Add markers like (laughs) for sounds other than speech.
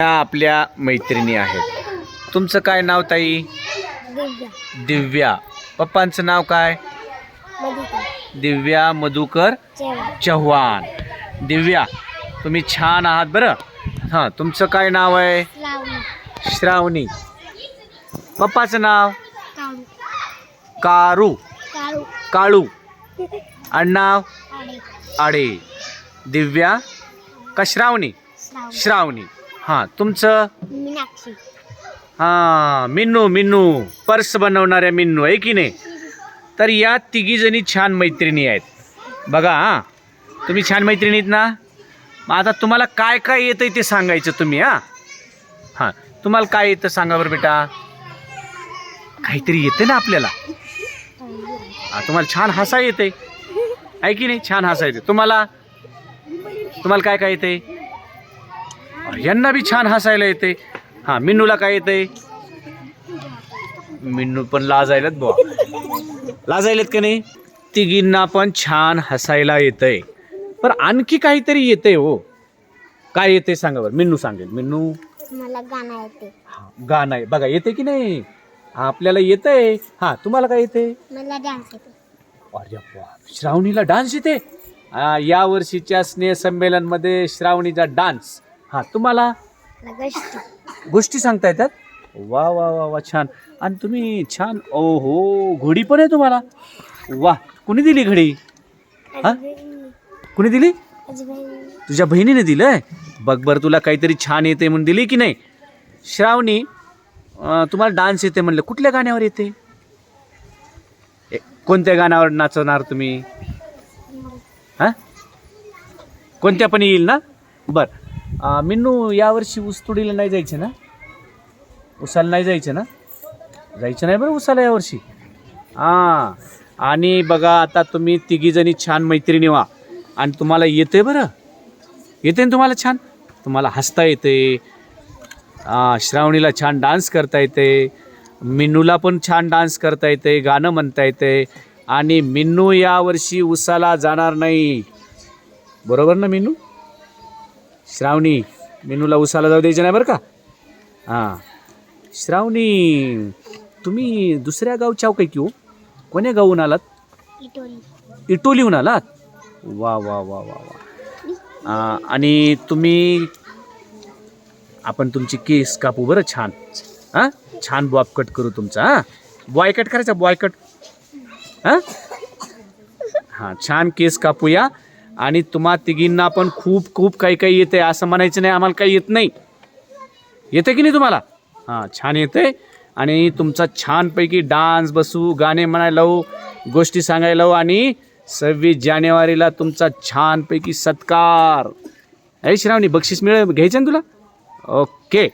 त्या आपल्या मैत्रिणी आहेत. तुमचं काय नाव ताई? दिव्या. पप्पांचं नाव काय? दिव्या मधुकर चव्हाण. दिव्या तुम्ही छान आहात बरं. हां तुमचं काय नाव आहे? श्रावणी. पप्पाचं नाव? कारू. काळू. काळू. (laughs) आडनाव आडे. दिव्या का श्रावणी. श्रावणी. हां तुमचं? मीनाक्षी. हां मिन्नू मिन्नू. पर्स बनवणाऱ्या मिन्नू आहे की नाही? तर या तिघीजणी छान मैत्रिणी आहेत. बघा हां. तुम्ही छान मैत्रिणी आहेत ना? मग आता तुम्हाला काय काय येतंय ते सांगायचं तुम्ही हां? हां तुम्हाला काय येतं सांगा बरं बेटा. काहीतरी येते ना आपल्याला. हां तुम्हाला छान हसा येते आहे की नाही? छान हसा येते तुम्हाला? तुम्हाला काय काय येते यांना बी छान हसायला येते. हां मिन्नूला काय येते मिन्नू पण लाजायलात बुवा. लाजायलेत का नाही? तिघींना पण छान हसायला येतंय. पण आणखी काहीतरी येतंय हो. काय येते सांगा बरं. मिन्नू सांगेल. मिन्नू? मला गाणं येते हा, गाणं आहे. बघा येते की नाही? हा, आपल्याला येतंय. हा तुम्हाला काय येते मला डान्स येते अरे बाप श्रावणीला डान्स येते? या वर्षीच्या स्नेह संमेलनमध्ये श्रावणीचा डान्स हा तुम्हाला गोष्टी. सांगता येतात? वा वा वा वा छान. आणि तुम्ही छान ओ हो घोडी पण आहे तुम्हाला. वा कुणी दिली घडी? हा? कुणी दिली? तुझ्या बहिणीने दिलंय बघ बरं तुला काहीतरी छान येते म्हणून दिली की नाही? श्रावणी तुम्हाला डान्स येते म्हणलं कुठल्या गाण्यावर येते? कोणत्या गाण्यावर नाचवणार तुम्ही? हां? कोणत्या पण येईल ना? बरं. अं, मिन्नू यावर्षी ऊसतोडीला नाही जायचं ना? उसाला नाही जायचं ना? जायचं नाही बरं उसाला यावर्षी हां आणि बघा आता तुम्ही तिघीजणी छान मैत्रिणी व्हा. आणि तुम्हाला येते बरं? येते ना तुम्हाला छान? तुम्हाला हसता येते श्रावणीला छान डान्स करता येते मिन्नूला पण छान डान्स करता येते गाणं म्हणता येते आणि मिन्नू यावर्षी उसाला जाणार नाही. बरोबर ना मिन्नू? श्रावणी मिन्नूला उसाला जाऊ द्यायचं नाही बरं का? हां. श्रावणी तुम्ही दुसऱ्या गावच्या आहो काय की हो? कोण्या गावून आलात? इटोली. इटोलीहून आलात? वा वा वा वा वा. आ, आणि तुम्ही आपण तुमची केस कापू बरं छान. हां? छान बॉब कट करू तुमचा हां? बॉय कट करायचा बॉय कट. हां? हां छान केस कापूया. आणि तुम्हा तिघींना पण खूप खूप काही काही येते असं म्हणायचं नाही आम्हाला काही येत नाही. येते की नाही तुम्हाला? हां छान येते आणि तुमचा छानपैकी डान्स बसू गाणे म्हणायला लावू गोष्टी सांगायला लावू. आणि सव्वीस जानेवारीला तुमचा छानपैकी सत्कार. ऐ श्रावणी बक्षीस मिळेल? घ्यायचं ना तुला? ओके.